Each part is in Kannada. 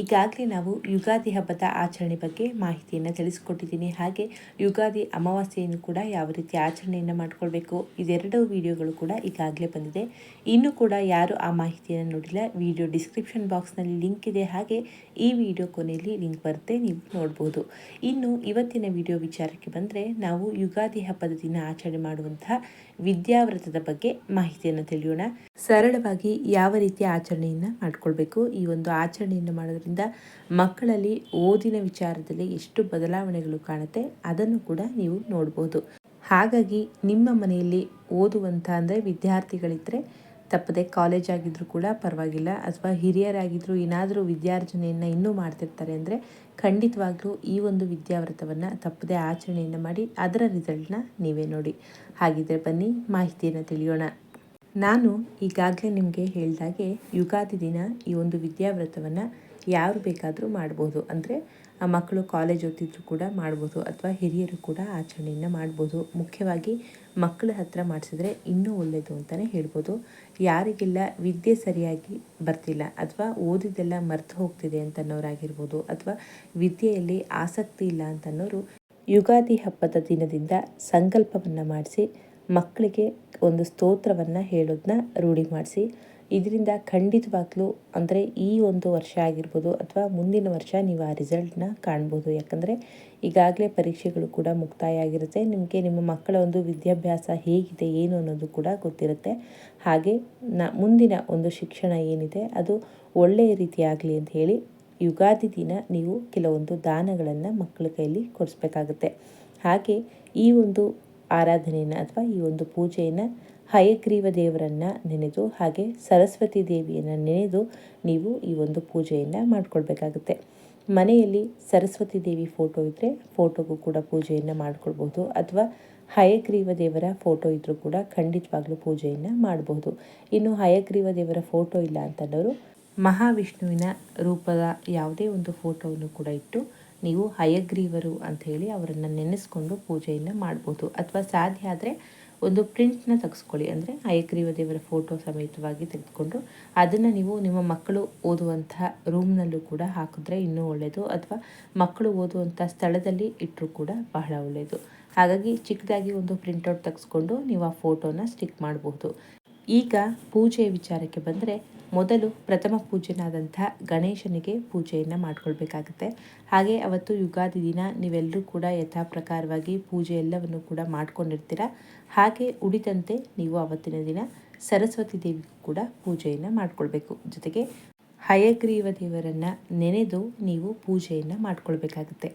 ಈಗಾಗಲೇ ನಾವು ಯುಗಾದಿ ಹಬ್ಬದ ಆಚರಣೆ ಬಗ್ಗೆ ಮಾಹಿತಿಯನ್ನು ತಿಳಿಸ್ಕೊಟ್ಟಿದ್ದೀನಿ. ಹಾಗೆ ಯುಗಾದಿ ಅಮಾವಾಸ್ಯೆಯನ್ನು ಕೂಡ ಯಾವ ರೀತಿ ಆಚರಣೆಯನ್ನು ಮಾಡಿಕೊಳ್ಬೇಕು ಇದೆರಡು ವಿಡಿಯೋಗಳು ಕೂಡ ಈಗಾಗಲೇ ಬಂದಿದೆ. ಇನ್ನೂ ಕೂಡ ಯಾರು ಆ ಮಾಹಿತಿಯನ್ನು ನೋಡಿಲ್ಲ, ವಿಡಿಯೋ ಡಿಸ್ಕ್ರಿಪ್ಷನ್ ಬಾಕ್ಸ್ನಲ್ಲಿ ಲಿಂಕ್ ಇದೆ. ಹಾಗೆ ಈ ವಿಡಿಯೋ ಕೊನೆಯಲ್ಲಿ ಲಿಂಕ್ ಬರುತ್ತೆ, ನೀವು ನೋಡ್ಬೋದು. ಇನ್ನು ಇವತ್ತಿನ ವಿಡಿಯೋ ವಿಚಾರಕ್ಕೆ ಬಂದರೆ ನಾವು ಯುಗಾದಿ ಹಬ್ಬದ ದಿನ ಆಚರಣೆ ಮಾಡುವಂತಹ ವಿದ್ಯಾವ್ರತದ ಬಗ್ಗೆ ಮಾಹಿತಿಯನ್ನು ತಿಳಿಯೋಣ. ಸರಳವಾಗಿ ಯಾವ ರೀತಿಯ ಆಚರಣೆಯನ್ನು ಮಾಡಿಕೊಳ್ಬೇಕು, ಈ ಒಂದು ಆಚರಣೆಯನ್ನು ಮಾಡೋದ್ರಿಂದ ಮಕ್ಕಳಲ್ಲಿ ಓದಿನ ವಿಚಾರದಲ್ಲಿ ಎಷ್ಟು ಬದಲಾವಣೆಗಳು ಕಾಣುತ್ತೆ ಅದನ್ನು ಕೂಡ ನೀವು ನೋಡ್ಬೋದು. ಹಾಗಾಗಿ ನಿಮ್ಮ ಮನೆಯಲ್ಲಿ ಓದುವಂಥ ಅಂದರೆ ವಿದ್ಯಾರ್ಥಿಗಳಿದ್ದರೆ ತಪ್ಪದೆ ಕಾಲೇಜ್ ಆಗಿದ್ದರೂ ಕೂಡ ಪರವಾಗಿಲ್ಲ ಅಥವಾ ಹಿರಿಯರಾಗಿದ್ದರೂ ಏನಾದರೂ ವಿದ್ಯಾರ್ಜನೆಯನ್ನು ಇನ್ನೂ ಮಾಡ್ತಿರ್ತಾರೆ ಅಂದರೆ ಖಂಡಿತವಾಗ್ಲೂ ಈ ಒಂದು ವಿದ್ಯಾವ್ರತವನ್ನು ತಪ್ಪದೆ ಆಚರಣೆಯನ್ನು ಮಾಡಿ ಅದರ ರಿಸಲ್ಟ್ನ ನೀವೇ ನೋಡಿ. ಹಾಗಿದ್ರೆ ಬನ್ನಿ, ಮಾಹಿತಿಯನ್ನು ತಿಳಿಯೋಣ. ನಾನು ಈಗಾಗಲೇ ನಿಮಗೆ ಹೇಳಿದಾಗೆ ಯುಗಾದಿ ದಿನ ಈ ಒಂದು ವಿದ್ಯಾವ್ರತವನ್ನು ಯಾರು ಬೇಕಾದರೂ ಮಾಡ್ಬೋದು. ಅಂದರೆ ಆ ಮಕ್ಕಳು ಕಾಲೇಜ್ ಓದ್ತಿದ್ರು ಕೂಡ ಮಾಡ್ಬೋದು, ಅಥವಾ ಹಿರಿಯರು ಕೂಡ ಆಚರಣೆಯನ್ನು ಮಾಡ್ಬೋದು. ಮುಖ್ಯವಾಗಿ ಮಕ್ಕಳ ಹತ್ರ ಮಾಡಿಸಿದ್ರೆ ಇನ್ನೂ ಒಳ್ಳೆಯದು ಅಂತಲೇ ಹೇಳ್ಬೋದು. ಯಾರಿಗೆಲ್ಲ ವಿದ್ಯೆ ಸರಿಯಾಗಿ ಬರ್ತಿಲ್ಲ, ಅಥವಾ ಓದಿದೆಲ್ಲ ಮರ್ತು ಹೋಗ್ತಿದೆ ಅಂತನ್ನೋರಾಗಿರ್ಬೋದು, ಅಥವಾ ವಿದ್ಯೆಯಲ್ಲಿ ಆಸಕ್ತಿ ಇಲ್ಲ ಅಂತನ್ನೋರು ಯುಗಾದಿ ಹಬ್ಬದ ದಿನದಿಂದ ಸಂಕಲ್ಪವನ್ನು ಮಾಡಿಸಿ ಮಕ್ಕಳಿಗೆ ಒಂದು ಸ್ತೋತ್ರವನ್ನು ಹೇಳೋದನ್ನ ರೂಢಿ ಮಾಡಿಸಿ ಇದರಿಂದ ಖಂಡಿತವಾಗ್ಲೂ ಅಂದರೆ ಈ ಒಂದು ವರ್ಷ ಆಗಿರ್ಬೋದು ಅಥವಾ ಮುಂದಿನ ವರ್ಷ ನೀವು ಆ ರಿಸಲ್ಟ್ನ ಕಾಣ್ಬೋದು. ಯಾಕಂದರೆ ಈಗಾಗಲೇ ಪರೀಕ್ಷೆಗಳು ಕೂಡ ಮುಕ್ತಾಯ ಆಗಿರುತ್ತೆ ನಿಮಗೆ ನಿಮ್ಮ ಮಕ್ಕಳ ಒಂದು ವಿದ್ಯಾಭ್ಯಾಸ ಹೇಗಿದೆ, ಏನು ಅನ್ನೋದು ಕೂಡ ಗೊತ್ತಿರುತ್ತೆ. ಹಾಗೆ ನ ಮುಂದಿನ ಒಂದು ಶಿಕ್ಷಣ ಏನಿದೆ, ಅದು ಒಳ್ಳೆಯ ರೀತಿಯಾಗಲಿ ಅಂತ ಹೇಳಿ ಯುಗಾದಿ ದಿನ ನೀವು ಕೆಲವೊಂದು ದಾನಗಳನ್ನು ಮಕ್ಕಳ ಕೈಯಲ್ಲಿ ಕೊಡಿಸ್ಬೇಕಾಗುತ್ತೆ. ಹಾಗೆ ಈ ಒಂದು ಆರಾಧನೆಯನ್ನು ಅಥವಾ ಈ ಒಂದು ಪೂಜೆಯನ್ನು ಹಯಗ್ರೀವ ದೇವರನ್ನು ನೆನೆದು ಹಾಗೆ ಸರಸ್ವತಿ ದೇವಿಯನ್ನು ನೆನೆದು ನೀವು ಈ ಒಂದು ಪೂಜೆಯನ್ನು ಮಾಡಿಕೊಳ್ಬೇಕಾಗುತ್ತೆ. ಮನೆಯಲ್ಲಿ ಸರಸ್ವತಿ ದೇವಿ ಫೋಟೋ ಇದ್ದರೆ ಫೋಟೋಗೂ ಕೂಡ ಪೂಜೆಯನ್ನು ಮಾಡಿಕೊಳ್ಬೋದು ಅಥವಾ ಹಯಗ್ರೀವ ದೇವರ ಫೋಟೋ ಇದ್ದರೂ ಕೂಡ ಖಂಡಿತವಾಗ್ಲೂ ಪೂಜೆಯನ್ನು ಮಾಡಬಹುದು. ಇನ್ನು ಹಯಗ್ರೀವ ದೇವರ ಫೋಟೋ ಇಲ್ಲ ಅಂತಂದವರು ಮಹಾವಿಷ್ಣುವಿನ ರೂಪದ ಯಾವುದೇ ಒಂದು ಫೋಟೋವನ್ನು ಕೂಡ ಇಟ್ಟು ನೀವು ಹಯಗ್ರೀವರು ಅಂತ ಹೇಳಿ ಅವರನ್ನು ನೆನೆಸ್ಕೊಂಡು ಪೂಜೆಯನ್ನು ಮಾಡ್ಬೋದು. ಅಥವಾ ಸಾಧ್ಯ ಆದರೆ ಒಂದು ಪ್ರಿಂಟ್ನ ತೆಗೆಸ್ಕೊಳ್ಳಿ. ಅಂದರೆ ಐಕ್ರೀವ ದೇವರ ಫೋಟೋ ಸಮೇತವಾಗಿ ತೆಗೆದುಕೊಂಡು ಅದನ್ನು ನೀವು ನಿಮ್ಮ ಮಕ್ಕಳು ಓದುವಂತಹ ರೂಮ್ನಲ್ಲೂ ಕೂಡ ಹಾಕಿದ್ರೆ ಇನ್ನೂ ಒಳ್ಳೆಯದು ಅಥವಾ ಮಕ್ಕಳು ಓದುವಂಥ ಸ್ಥಳದಲ್ಲಿ ಇಟ್ಟರೂ ಕೂಡ ಬಹಳ ಒಳ್ಳೆಯದು ಹಾಗಾಗಿ ಚಿಕ್ಕದಾಗಿ ಒಂದು ಪ್ರಿಂಟೌಟ್ ತೆಗೆಸ್ಕೊಂಡು ನೀವು ಆ ಫೋಟೋನ ಸ್ಟಿಕ್ ಮಾಡಬಹುದು ಈಗ ಪೂಜೆಯ ವಿಚಾರಕ್ಕೆ ಬಂದರೆ ಮೊದಲು ಪ್ರಥಮ ಪೂಜೆನಾದಂಥ ಗಣೇಶನಿಗೆ ಪೂಜೆಯನ್ನು ಮಾಡ್ಕೊಳ್ಬೇಕಾಗುತ್ತೆ. ಹಾಗೆ ಅವತ್ತು ಯುಗಾದಿ ದಿನ ನೀವೆಲ್ಲರೂ ಕೂಡ ಯಥಾ ಪ್ರಕಾರವಾಗಿ ಪೂಜೆ ಎಲ್ಲವನ್ನು ಕೂಡ ಮಾಡ್ಕೊಂಡಿರ್ತೀರ. ಹಾಗೆ ಉಳಿದಂತೆ ನೀವು ಅವತ್ತಿನ ದಿನ ಸರಸ್ವತಿ ದೇವಿಗೂ ಕೂಡ ಪೂಜೆಯನ್ನು ಮಾಡಿಕೊಳ್ಬೇಕು. ಜೊತೆಗೆ ಹಯಗ್ರೀವ ದೇವರನ್ನು ನೆನೆದು ನೀವು ಪೂಜೆಯನ್ನು ಮಾಡ್ಕೊಳ್ಬೇಕಾಗುತ್ತೆ.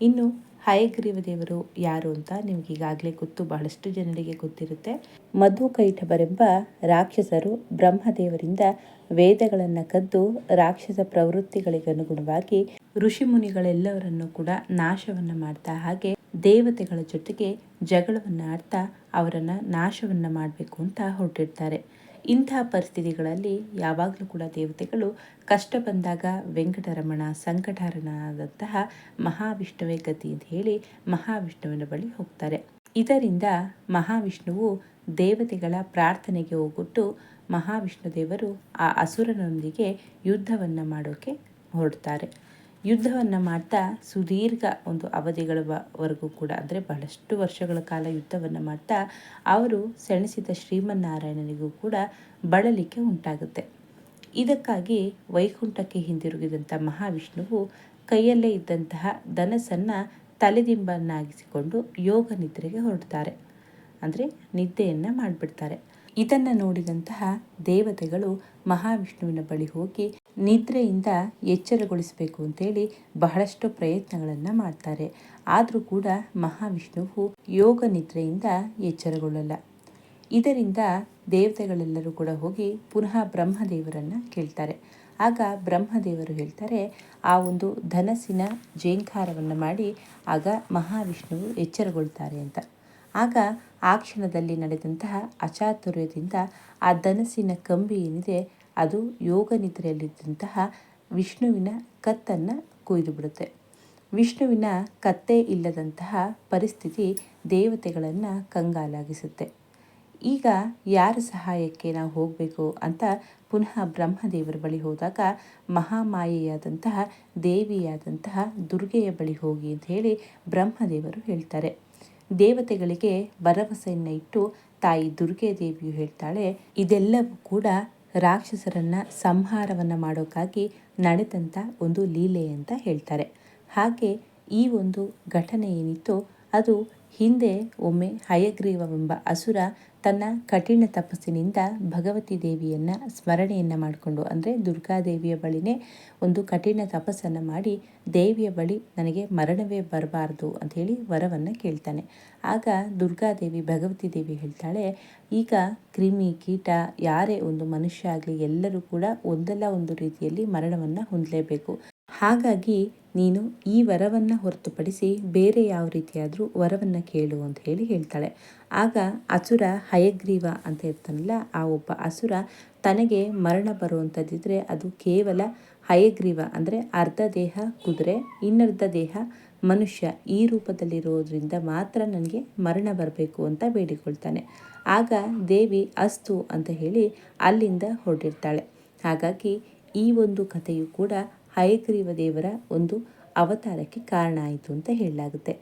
ಇನ್ನು ಹಯಗ್ರೀವ ದೇವರು ಯಾರು ಅಂತ ನಿಮ್ಗೆ ಈಗಾಗಲೇ ಗೊತ್ತು, ಬಹಳಷ್ಟು ಜನರಿಗೆ ಗೊತ್ತಿರುತ್ತೆ. ಮಧು ಕೈಠಬರೆಂಬ ರಾಕ್ಷಸರು ಬ್ರಹ್ಮದೇವರಿಂದ ವೇದಗಳನ್ನು ಕದ್ದು ರಾಕ್ಷಸ ಪ್ರವೃತ್ತಿಗಳಿಗನುಗುಣವಾಗಿ ಋಷಿ ಮುನಿಗಳೆಲ್ಲವರನ್ನು ಕೂಡ ನಾಶವನ್ನು ಮಾಡ್ತಾ ಹಾಗೆ ದೇವತೆಗಳ ಜೊತೆಗೆ ಜಗಳವನ್ನು ಆಡ್ತಾ ಅವರನ್ನು ನಾಶವನ್ನು ಮಾಡಬೇಕು ಅಂತ ಹೊರಟಿರ್ತಾರೆ. ಇಂತಹ ಪರಿಸ್ಥಿತಿಗಳಲ್ಲಿ ಯಾವಾಗಲೂ ಕೂಡ ದೇವತೆಗಳು ಕಷ್ಟ ಬಂದಾಗ ವೆಂಕಟರಮಣ ಸಂಕಟಹರಣನಾದಂತಹ ಮಹಾವಿಷ್ಣುವೇ ಗತಿ ಅಂತ ಹೇಳಿ ಮಹಾವಿಷ್ಣುವಿನ ಬಳಿ ಹೋಗ್ತಾರೆ. ಇದರಿಂದ ಮಹಾವಿಷ್ಣುವು ದೇವತೆಗಳ ಪ್ರಾರ್ಥನೆಗೆ ಹೋಗ್ಬಿಟ್ಟು ಮಹಾವಿಷ್ಣು ದೇವರು ಆ ಅಸುರನೊಂದಿಗೆ ಯುದ್ಧವನ್ನು ಹೊರಡ್ತಾರೆ. ಯುದ್ಧವನ್ನು ಮಾಡ್ತಾ ಸುದೀರ್ಘ ಒಂದು ಅವಧಿಗಳವರೆಗೂ ಕೂಡ, ಅಂದರೆ ಬಹಳಷ್ಟು ವರ್ಷಗಳ ಕಾಲ ಯುದ್ಧವನ್ನು ಮಾಡ್ತಾ ಅವರು ಸೆಣಸಿದ ಶ್ರೀಮನ್ನಾರಾಯಣನಿಗೂ ಕೂಡ ಬಳಲಿಕೆ ಉಂಟಾಗುತ್ತೆ. ಇದಕ್ಕಾಗಿ ವೈಕುಂಠಕ್ಕೆ ಹಿಂದಿರುಗಿದಂಥ ಮಹಾವಿಷ್ಣುವು ಕೈಯಲ್ಲೇ ಇದ್ದಂತಹ ಧನಸನ್ನು ತಲೆದಿಂಬನ್ನಾಗಿಸಿಕೊಂಡು ಯೋಗ ನಿದ್ರೆಗೆ ಹೊರಡ್ತಾರೆ. ಅಂದರೆ ನಿದ್ದೆಯನ್ನು ಮಾಡಿಬಿಡ್ತಾರೆ. ಇದನ್ನು ನೋಡಿದಂತಹ ದೇವತೆಗಳು ಮಹಾವಿಷ್ಣುವಿನ ಬಳಿ ಹೋಗಿ ನಿದ್ರೆಯಿಂದ ಎಚ್ಚರಗೊಳಿಸಬೇಕು ಅಂತೇಳಿ ಬಹಳಷ್ಟು ಪ್ರಯತ್ನಗಳನ್ನು ಮಾಡ್ತಾರೆ. ಆದರೂ ಕೂಡ ಮಹಾವಿಷ್ಣುವು ಯೋಗ ನಿದ್ರೆಯಿಂದ ಎಚ್ಚರಗೊಳ್ಳಲ್ಲ. ಇದರಿಂದ ದೇವತೆಗಳೆಲ್ಲರೂ ಕೂಡ ಹೋಗಿ ಪುನಃ ಬ್ರಹ್ಮದೇವರನ್ನು ಕೇಳ್ತಾರೆ. ಆಗ ಬ್ರಹ್ಮದೇವರು ಹೇಳ್ತಾರೆ, ಆ ಒಂದು ಧನಸ್ಸಿನ ಜೇಂಕಾರವನ್ನು ಮಾಡಿ ಆಗ ಮಹಾವಿಷ್ಣುವು ಎಚ್ಚರಗೊಳ್ತಾರೆ ಅಂತ. ಆಗ ಆ ಕ್ಷಣದಲ್ಲಿ ನಡೆದಂತಹ ಅಚಾತುರ್ಯದಿಂದ ಆ ಧನಸ್ಸಿನ ಕಂಬಿ ಏನಿದೆ ಅದು ಯೋಗ ನಿದ್ರೆಯಲ್ಲಿದ್ದಂತಹ ವಿಷ್ಣುವಿನ ಕತ್ತನ್ನು ಕೊಯ್ದು ಬಿಡುತ್ತೆ ವಿಷ್ಣುವಿನ ಕತ್ತೆ ಇಲ್ಲದಂತಹ ಪರಿಸ್ಥಿತಿ ದೇವತೆಗಳನ್ನು ಕಂಗಾಲಾಗಿಸುತ್ತೆ. ಈಗ ಯಾರ ಸಹಾಯಕ್ಕೆ ನಾವು ಹೋಗಬೇಕು ಅಂತ ಪುನಃ ಬ್ರಹ್ಮದೇವರ ಬಳಿ ಹೋದಾಗ ಮಹಾಮಾಯೆಯಾದಂತಹ ದೇವಿಯಾದಂತಹ ದುರ್ಗೆಯ ಬಳಿ ಹೋಗಿ ಅಂತ ಹೇಳಿ ಬ್ರಹ್ಮದೇವರು ಹೇಳ್ತಾರೆ. ದೇವತೆಗಳಿಗೆ ಭರವಸೆಯನ್ನು ಇಟ್ಟು ತಾಯಿ ದುರ್ಗೆ ದೇವಿಯು ಹೇಳ್ತಾಳೆ, ಇದೆಲ್ಲವೂ ಕೂಡ ರಾಕ್ಷಸರನ್ನ ಸಂಹಾರವನ್ನು ಮಾಡೋಕ್ಕಾಗಿ ನಡೆದಂಥ ಒಂದು ಲೀಲೆ ಅಂತ ಹೇಳ್ತಾರೆ. ಹಾಗೆ ಈ ಒಂದು ಘಟನೆ ಏನಿತ್ತು ಅದು ಹಿಂದೆ ಒಮ್ಮೆ ಹಯಗ್ರೀವವೆಂಬ ಅಸುರ ತನ್ನ ಕಠಿಣ ತಪಸ್ಸಿನಿಂದ ಭಗವತಿ ದೇವಿಯನ್ನು ಸ್ಮರಣೆಯನ್ನು ಮಾಡಿಕೊಂಡು, ಅಂದರೆ ದುರ್ಗಾದೇವಿಯ ಬಳಿನೇ ಒಂದು ಕಠಿಣ ತಪಸ್ಸನ್ನು ಮಾಡಿ ದೇವಿಯ ಬಳಿ ನನಗೆ ಮರಣವೇ ಬರಬಾರ್ದು ಅಂಥೇಳಿ ವರವನ್ನು ಕೇಳ್ತಾನೆ. ಆಗ ದುರ್ಗಾದೇವಿ ಭಗವತಿ ದೇವಿ ಹೇಳ್ತಾಳೆ, ಈಗ ಕ್ರಿಮಿ ಕೀಟ, ಯಾರೇ ಒಂದು ಮನುಷ್ಯ ಆಗಲಿ ಎಲ್ಲರೂ ಕೂಡ ಒಂದಲ್ಲ ಒಂದು ರೀತಿಯಲ್ಲಿ ಮರಣವನ್ನು ಹೊಂದಲೇಬೇಕು. ಹಾಗಾಗಿ ನೀನು ಈ ವರವನ್ನು ಹೊರತುಪಡಿಸಿ ಬೇರೆ ಯಾವ ರೀತಿಯಾದರೂ ವರವನ್ನು ಕೇಳು ಅಂತ ಹೇಳಿ ಹೇಳ್ತಾಳೆ. ಆಗ ಅಸುರ ಹಯಗ್ರೀವ ಅಂತ ಇರ್ತಾನಲ್ಲ, ಆ ಒಬ್ಬ ಅಸುರ ತನಗೆ ಮರಣ ಬರುವಂಥದ್ದಿದ್ರೆ ಅದು ಕೇವಲ ಹಯಗ್ರೀವ ಅಂದರೆ ಅರ್ಧ ದೇಹ ಕುದುರೆ, ಇನ್ನರ್ಧ ದೇಹ ಮನುಷ್ಯ ಈ ರೂಪದಲ್ಲಿರೋದ್ರಿಂದ ಮಾತ್ರ ನನಗೆ ಮರಣ ಬರಬೇಕು ಅಂತ ಬೇಡಿಕೊಳ್ತಾನೆ. ಆಗ ದೇವಿ ಅಸ್ತು ಅಂತ ಹೇಳಿ ಅಲ್ಲಿಂದ ಹೊರಟಿರ್ತಾಳೆ. ಹಾಗಾಗಿ ಈ ಒಂದು ಕಥೆಯು ಕೂಡ ಹಯಗ್ರೀವ ದೇವರ ಒಂದು ಅವತಾರಕ್ಕೆ ಕಾರಣ ಆಯಿತು ಅಂತ ಹೇಳಲಾಗುತ್ತೆ.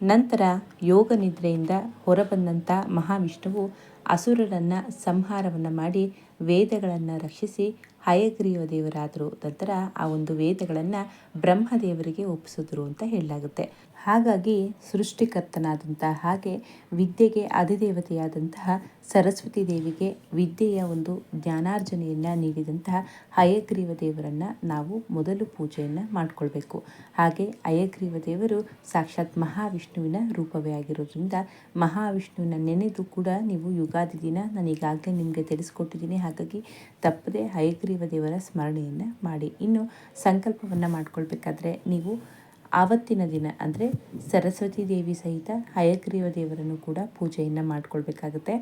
ನಂತರ ಯೋಗ ನಿದ್ರೆಯಿಂದ ಹೊರಬಂದಂಥ ಮಹಾವಿಷ್ಣುವು ಅಸುರರನ್ನು ಸಂಹಾರವನ್ನು ಮಾಡಿ ವೇದಗಳನ್ನು ರಕ್ಷಿಸಿ ಹಯಗ್ರೀವ ದೇವರಾದರು ನಂತರ ಆ ಒಂದು ವೇದಗಳನ್ನು ಬ್ರಹ್ಮದೇವರಿಗೆ ಒಪ್ಪಿಸಿದ್ರು ಅಂತ ಹೇಳಲಾಗುತ್ತೆ. ಹಾಗಾಗಿ ಸೃಷ್ಟಿಕರ್ತನಾದಂತಹ ಹಾಗೆ ವಿದ್ಯೆಗೆ ಅಧಿದೇವತೆಯಾದಂತಹ ಸರಸ್ವತಿ ದೇವಿಗೆ ವಿದ್ಯೆಯ ಒಂದು ಜ್ಞಾನಾರ್ಜನೆಯನ್ನು ನೀಡಿದಂತಹ ಹಯಗ್ರೀವ ದೇವರನ್ನು ನಾವು ಮೊದಲು ಪೂಜೆಯನ್ನು ಮಾಡಿಕೊಳ್ಬೇಕು. ಹಾಗೆ ಹಯಗ್ರೀವ ದೇವರು ಸಾಕ್ಷಾತ್ ಮಹಾವಿಷ್ಣುವಿನ ರೂಪವೇ ಆಗಿರೋದ್ರಿಂದ ಮಹಾವಿಷ್ಣುವಿನ ನೆನೆದು ಕೂಡ ನೀವು ಯುಗಾದಿ ದಿನ ನಾನು ಈಗಾಗಲೇ ನಿಮಗೆ ತಿಳಿಸ್ಕೊಟ್ಟಿದ್ದೀನಿ. ಹಾಗಾಗಿ ತಪ್ಪದೆ ಹಯಗ್ರೀವ ದೇವರ ಸ್ಮರಣೆಯನ್ನು ಮಾಡಿ. ಇನ್ನು ಸಂಕಲ್ಪವನ್ನು ಮಾಡಿಕೊಳ್ಬೇಕಾದ್ರೆ ನೀವು ಆವತ್ತಿನ ದಿನ ಅಂದರೆ ಸರಸ್ವತಿ ದೇವಿ ಸಹಿತ ಹಯಗ್ರೀವ ದೇವರನ್ನು ಕೂಡ ಪೂಜೆಯನ್ನು ಮಾಡಿಕೊಳ್ಬೇಕಾಗುತ್ತೆ.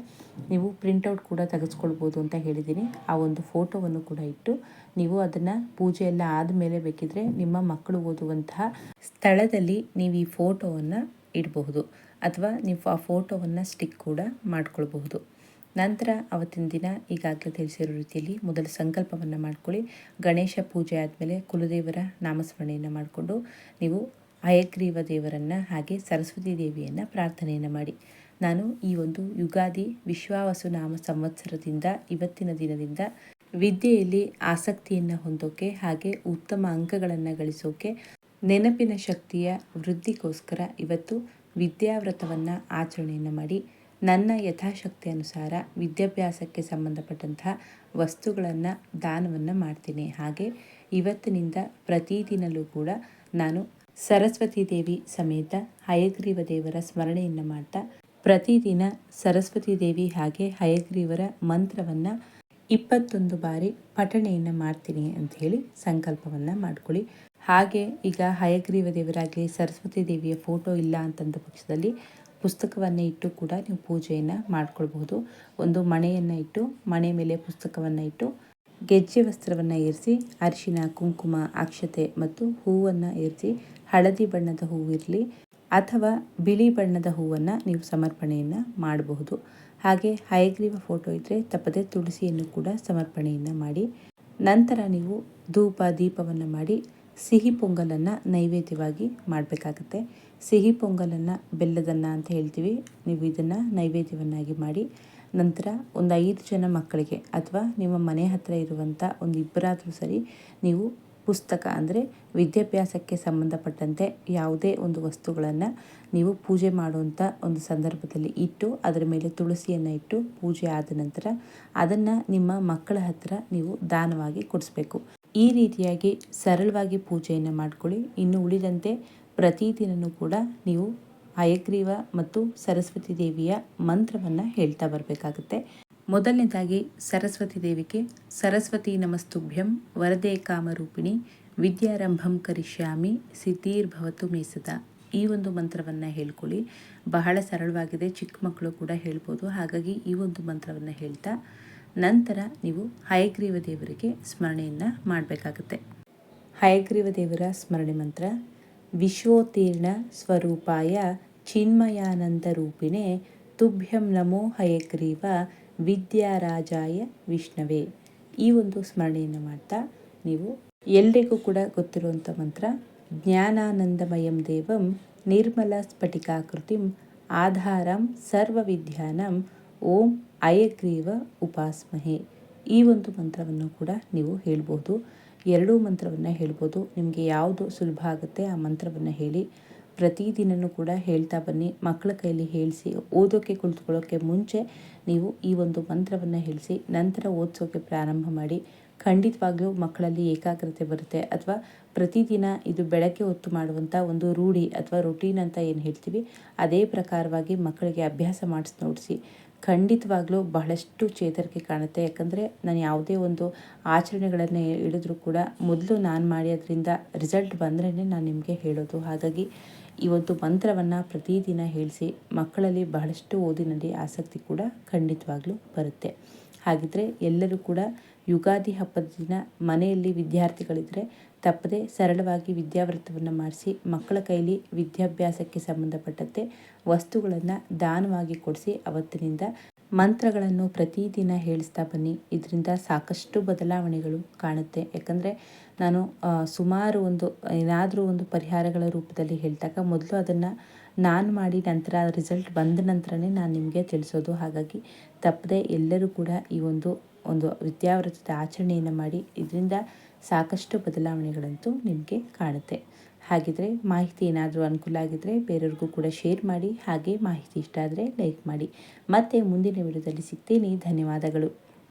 ನೀವು ಪ್ರಿಂಟೌಟ್ ಕೂಡ ತೆಗೆಸ್ಕೊಳ್ಬೋದು ಅಂತ ಹೇಳಿದ್ದೀನಿ ಆ ಒಂದು ಫೋಟೋವನ್ನು ಕೂಡ ಇಟ್ಟು ನೀವು ಅದನ್ನು ಪೂಜೆಯೆಲ್ಲ ಆದಮೇಲೆ ಬೇಕಿದ್ರೆ ನಿಮ್ಮ ಮಕ್ಕಳು ಓದುವಂತಹ ಸ್ಥಳದಲ್ಲಿ ನೀವು ಈ ಫೋಟೋವನ್ನು ಇಡಬಹುದು. ಅಥವಾ ನೀವು ಆ ಫೋಟೋವನ್ನು ಸ್ಟಿಕ್ ಕೂಡ ಮಾಡ್ಕೊಳ್ಬಹುದು. ನಂತರ ಅವತ್ತಿನ ದಿನ ಈಗಾಗಲೇ ತಿಳಿಸಿರೋ ರೀತಿಯಲ್ಲಿ ಮೊದಲು ಸಂಕಲ್ಪವನ್ನು ಮಾಡ್ಕೊಳ್ಳಿ. ಗಣೇಶ ಪೂಜೆ ಆದಮೇಲೆ ಕುಲದೇವರ ನಾಮಸ್ಮರಣೆಯನ್ನು ಮಾಡಿಕೊಂಡು ನೀವು ಹಯಗ್ರೀವ ದೇವರನ್ನು ಹಾಗೆ ಸರಸ್ವತಿ ದೇವಿಯನ್ನು ಪ್ರಾರ್ಥನೆಯನ್ನು ಮಾಡಿ. ನಾನು ಈ ಒಂದು ಯುಗಾದಿ ವಿಶ್ವಾವಸು ನಾಮ ಸಂವತ್ಸರದಿಂದ ಇವತ್ತಿನ ದಿನದಿಂದ ವಿದ್ಯೆಯಲ್ಲಿ ಆಸಕ್ತಿಯನ್ನು ಹೊಂದೋಕೆ ಹಾಗೆ ಉತ್ತಮ ಅಂಕಗಳನ್ನು ಗಳಿಸೋಕೆ ನೆನಪಿನ ಶಕ್ತಿಯ ವೃದ್ಧಿಗೋಸ್ಕರ ಇವತ್ತು ವಿದ್ಯಾವ್ರತವನ್ನು ಆಚರಣೆಯನ್ನು ಮಾಡಿ. ನನ್ನ ಯಥಾಶಕ್ತಿ ಅನುಸಾರ ವಿದ್ಯಾಭ್ಯಾಸಕ್ಕೆ ಸಂಬಂಧಪಟ್ಟಂತಹ ವಸ್ತುಗಳನ್ನು, ದಾನವನ್ನು ಮಾಡ್ತೀನಿ. ಹಾಗೆ ಇವತ್ತಿನಿಂದ ಪ್ರತಿದಿನಲೂ ಕೂಡ ನಾನು ಸರಸ್ವತಿ ದೇವಿ ಸಮೇತ ಹಯಗ್ರೀವ ದೇವರ ಸ್ಮರಣೆಯನ್ನು ಮಾಡ್ತಾ ಪ್ರತಿದಿನ ಸರಸ್ವತಿ ದೇವಿ ಹಾಗೆ ಹಯಗ್ರೀವರ ಮಂತ್ರವನ್ನು ಇಪ್ಪತ್ತೊಂದು ಬಾರಿ ಪಠಣೆಯನ್ನು ಮಾಡ್ತೀನಿ ಅಂತ ಹೇಳಿ ಸಂಕಲ್ಪವನ್ನು ಮಾಡ್ಕೊಳ್ಳಿ. ಹಾಗೆ ಈಗ ಹಯಗ್ರೀವ ದೇವರಾಗಲಿ, ಸರಸ್ವತಿ ದೇವಿಯ ಫೋಟೋ ಇಲ್ಲ ಅಂತಂದ ಪಕ್ಷದಲ್ಲಿ ಪುಸ್ತಕವನ್ನು ಇಟ್ಟು ಕೂಡ ನೀವು ಪೂಜೆಯನ್ನು ಮಾಡಿಕೊಳ್ಬಹುದು. ಒಂದು ಮಣೆಯನ್ನು ಇಟ್ಟು, ಮಣೆ ಮೇಲೆ ಪುಸ್ತಕವನ್ನು ಇಟ್ಟು, ಗೆಜ್ಜೆ ವಸ್ತ್ರವನ್ನು ಏರಿಸಿ, ಅರಿಶಿನ, ಕುಂಕುಮ, ಅಕ್ಷತೆ ಮತ್ತು ಹೂವನ್ನು ಏರಿಸಿ, ಹಳದಿ ಬಣ್ಣದ ಹೂವಿರಲಿ ಅಥವಾ ಬಿಳಿ ಬಣ್ಣದ ಹೂವನ್ನು ನೀವು ಸಮರ್ಪಣೆಯನ್ನು ಮಾಡಬಹುದು. ಹಾಗೆ ಹಯಗ್ರೀವ ಫೋಟೋ ಇದ್ದರೆ ತಪ್ಪದೆ ತುಳಸಿಯನ್ನು ಕೂಡ ಸಮರ್ಪಣೆಯನ್ನು ಮಾಡಿ. ನಂತರ ನೀವು ಧೂಪ, ದೀಪವನ್ನು ಮಾಡಿ ಸಿಹಿ ಪೊಂಗಲನ್ನು ನೈವೇದ್ಯವಾಗಿ ಮಾಡಬೇಕಾಗತ್ತೆ. ಸಿಹಿ ಪೊಂಗಲನ್ನು, ಬೆಲ್ಲದನ್ನ ಅಂತ ಹೇಳ್ತೀವಿ. ನೀವು ಇದನ್ನು ನೈವೇದ್ಯವನ್ನಾಗಿ ಮಾಡಿ ನಂತರ ಒಂದು ಐದು ಜನ ಮಕ್ಕಳಿಗೆ ಅಥವಾ ನಿಮ್ಮ ಮನೆ ಹತ್ತಿರ ಇರುವಂಥ ಒಂದು ಇಬ್ಬರಾದರೂ ಸರಿ ನೀವು ಪುಸ್ತಕ ಅಂದರೆ ವಿದ್ಯಾಭ್ಯಾಸಕ್ಕೆ ಸಂಬಂಧಪಟ್ಟಂತೆ ಯಾವುದೇ ಒಂದು ವಸ್ತುಗಳನ್ನು ನೀವು ಪೂಜೆ ಮಾಡುವಂಥ ಒಂದು ಸಂದರ್ಭದಲ್ಲಿ ಇಟ್ಟು ಅದರ ಮೇಲೆ ತುಳಸಿಯನ್ನು ಇಟ್ಟು ಪೂಜೆ ಆದ ನಂತರ ಅದನ್ನು ನಿಮ್ಮ ಮಕ್ಕಳ ಹತ್ತಿರ ನೀವು ದಾನವಾಗಿ ಕೊಡಿಸ್ಬೇಕು. ಈ ರೀತಿಯಾಗಿ ಸರಳವಾಗಿ ಪೂಜೆಯನ್ನು ಮಾಡ್ಕೊಳ್ಳಿ. ಇನ್ನು ಉಳಿದಂತೆ ಪ್ರತಿದಿನವೂ ಕೂಡ ನೀವು ಹಯಗ್ರೀವ ಮತ್ತು ಸರಸ್ವತಿ ದೇವಿಯ ಮಂತ್ರವನ್ನು ಹೇಳ್ತಾ ಬರಬೇಕಾಗುತ್ತೆ. ಮೊದಲನೇದಾಗಿ ಸರಸ್ವತಿ ದೇವಿಗೆ ಸರಸ್ವತಿ ನಮಸ್ತುಭ್ಯಂ ವರದೆ ಕಾಮರೂಪಿಣಿ ವಿದ್ಯಾರಂಭಂ ಕರಿಷ್ಯಾಮಿ ಸಿದ್ಧೀರ್ಭವತು ಮೇಸದ. ಈ ಒಂದು ಮಂತ್ರವನ್ನು ಹೇಳ್ಕೊಳ್ಳಿ. ಬಹಳ ಸರಳವಾಗಿದೆ, ಚಿಕ್ಕ ಮಕ್ಕಳು ಕೂಡ ಹೇಳ್ಬೋದು. ಹಾಗಾಗಿ ಈ ಒಂದು ಮಂತ್ರವನ್ನು ಹೇಳ್ತಾ ನಂತರ ನೀವು ಹಯಗ್ರೀವ ದೇವರಿಗೆ ಸ್ಮರಣೆಯನ್ನು ಮಾಡಬೇಕಾಗುತ್ತೆ. ಹಯಗ್ರೀವ ದೇವರ ಸ್ಮರಣೆ ಮಂತ್ರ ವಿಶ್ವೋತ್ತೀರ್ಣ ಸ್ವರೂಪಾಯ ಚಿನ್ಮಯಾನಂದ ರೂಪಿಣೆ ತುಭ್ಯಂ ನಮೋ ಹಯಗ್ರೀವ ವಿದ್ಯಾರಾಜಾಯ ವಿಷ್ಣವೇ. ಈ ಒಂದು ಸ್ಮರಣೆಯನ್ನು ಮಾಡ್ತಾ ನೀವು ಎಲ್ರಿಗೂ ಕೂಡ ಗೊತ್ತಿರುವಂಥ ಮಂತ್ರ, ಜ್ಞಾನಾನಂದಮಯಂ ದೇವಂ ನಿರ್ಮಲ ಸ್ಫಟಿಕಾಕೃತಿಂ ಆಧಾರಂ ಸರ್ವವಿದ್ಯಾನಂ ಓಂ ಅಯಗ್ರೀವ ಉಪಾಸ್ಮಹೆ. ಈ ಒಂದು ಮಂತ್ರವನ್ನು ಕೂಡ ನೀವು ಹೇಳ್ಬೋದು. ಎರಡೂ ಮಂತ್ರವನ್ನು ಹೇಳ್ಬೋದು. ನಿಮಗೆ ಯಾವುದು ಸುಲಭ ಆಗುತ್ತೆ ಆ ಮಂತ್ರವನ್ನು ಹೇಳಿ. ಪ್ರತಿದಿನವೂ ಕೂಡ ಹೇಳ್ತಾ ಬನ್ನಿ. ಮಕ್ಕಳ ಕೈಯಲ್ಲಿ ಹೇಳಿಸಿ ಓದೋಕ್ಕೆ ಕುಳಿತುಕೊಳ್ಳೋಕ್ಕೆ ಮುಂಚೆ ನೀವು ಈ ಒಂದು ಮಂತ್ರವನ್ನು ಹೇಳಿಸಿ, ನಂತರ ಓದಿಸೋಕ್ಕೆ ಪ್ರಾರಂಭ ಮಾಡಿ. ಖಂಡಿತವಾಗಿಯೂ ಮಕ್ಕಳಲ್ಲಿ ಏಕಾಗ್ರತೆ ಬರುತ್ತೆ. ಅಥವಾ ಪ್ರತಿದಿನ ಇದು ಬೆಳಗ್ಗೆ ಹೊತ್ತು ಮಾಡುವಂಥ ಒಂದು ರೂಢಿ ಅಥವಾ ರೊಟೀನ್ ಅಂತ ಏನು ಹೇಳ್ತೀವಿ, ಅದೇ ಪ್ರಕಾರವಾಗಿ ಮಕ್ಕಳಿಗೆ ಅಭ್ಯಾಸ ಮಾಡಿಸಿ ನೋಡಿಸಿ. ಖಂಡಿತವಾಗ್ಲೂ ಬಹಳಷ್ಟು ಚೇತರಿಕೆ ಕಾಣುತ್ತೆ. ಯಾಕಂದರೆ ನಾನು ಯಾವುದೇ ಒಂದು ಆಚರಣೆಗಳನ್ನು ಹೇಳಿದ್ರು ಕೂಡ ಮೊದಲು ನಾನು ಮಾಡಿ ಅದರಿಂದ ರಿಸಲ್ಟ್ ಬಂದ್ರೇ ನಾನು ನಿಮಗೆ ಹೇಳೋದು. ಹಾಗಾಗಿ ಒಂದು ಮಂತ್ರವನ್ನು ಪ್ರತಿದಿನ ಹೇಳಿಸಿ ಮಕ್ಕಳಲ್ಲಿ ಬಹಳಷ್ಟು ಓದಿನಲ್ಲಿ ಆಸಕ್ತಿ ಕೂಡ ಖಂಡಿತವಾಗ್ಲೂ ಬರುತ್ತೆ. ಹಾಗಿದ್ರೆ ಎಲ್ಲರೂ ಕೂಡ ಯುಗಾದಿ ಹಬ್ಬದ ದಿನ ಮನೆಯಲ್ಲಿ ವಿದ್ಯಾರ್ಥಿಗಳಿದ್ದರೆ ತಪ್ಪದೆ ಸರಳವಾಗಿ ವಿದ್ಯಾವ್ರತವನ್ನು ಮಾಡಿಸಿ ಮಕ್ಕಳ ಕೈಲಿ ವಿದ್ಯಾಭ್ಯಾಸಕ್ಕೆ ಸಂಬಂಧಪಟ್ಟಂತೆ ವಸ್ತುಗಳನ್ನು ದಾನವಾಗಿ ಕೊಡಿಸಿ ಅವತ್ತಿನಿಂದ ಮಂತ್ರಗಳನ್ನು ಪ್ರತಿದಿನ ಹೇಳಿಸ್ತಾ ಬನ್ನಿ. ಇದರಿಂದ ಸಾಕಷ್ಟು ಬದಲಾವಣೆಗಳು ಕಾಣುತ್ತೆ. ಯಾಕಂದರೆ ನಾನು ಸುಮಾರು ಒಂದು, ಏನಾದರೂ ಒಂದು ಪರಿಹಾರಗಳ ರೂಪದಲ್ಲಿ ಹೇಳಿದಾಗ ಮೊದಲು ಅದನ್ನು ನಾನು ಮಾಡಿ ನಂತರ ರಿಸಲ್ಟ್ ಬಂದ ನಂತರನೇ ನಾನು ನಿಮಗೆ ತಿಳಿಸೋದು. ಹಾಗಾಗಿ ತಪ್ಪದೆ ಎಲ್ಲರೂ ಕೂಡ ಈ ಒಂದು ಒಂದು ವಿದ್ಯಾವೃತ್ತದ ಆಚರಣೆಯನ್ನು ಮಾಡಿ, ಇದರಿಂದ ಸಾಕಷ್ಟು ಬದಲಾವಣೆಗಳಂತೂ ನಿಮಗೆ ಕಾಣುತ್ತೆ. ಹಾಗಿದ್ರೆ ಮಾಹಿತಿ ಏನಾದರೂ ಅನುಕೂಲ ಆಗಿದ್ದರೆ ಬೇರೆಯವ್ರಿಗೂ ಕೂಡ ಶೇರ್ ಮಾಡಿ, ಹಾಗೆ ಮಾಹಿತಿ ಇಷ್ಟ ಆದರೆ ಲೈಕ್ ಮಾಡಿ. ಮತ್ತೆ ಮುಂದಿನ ವಿಡಿಯೋದಲ್ಲಿ ಸಿಗ್ತೀನಿ. ಧನ್ಯವಾದಗಳು.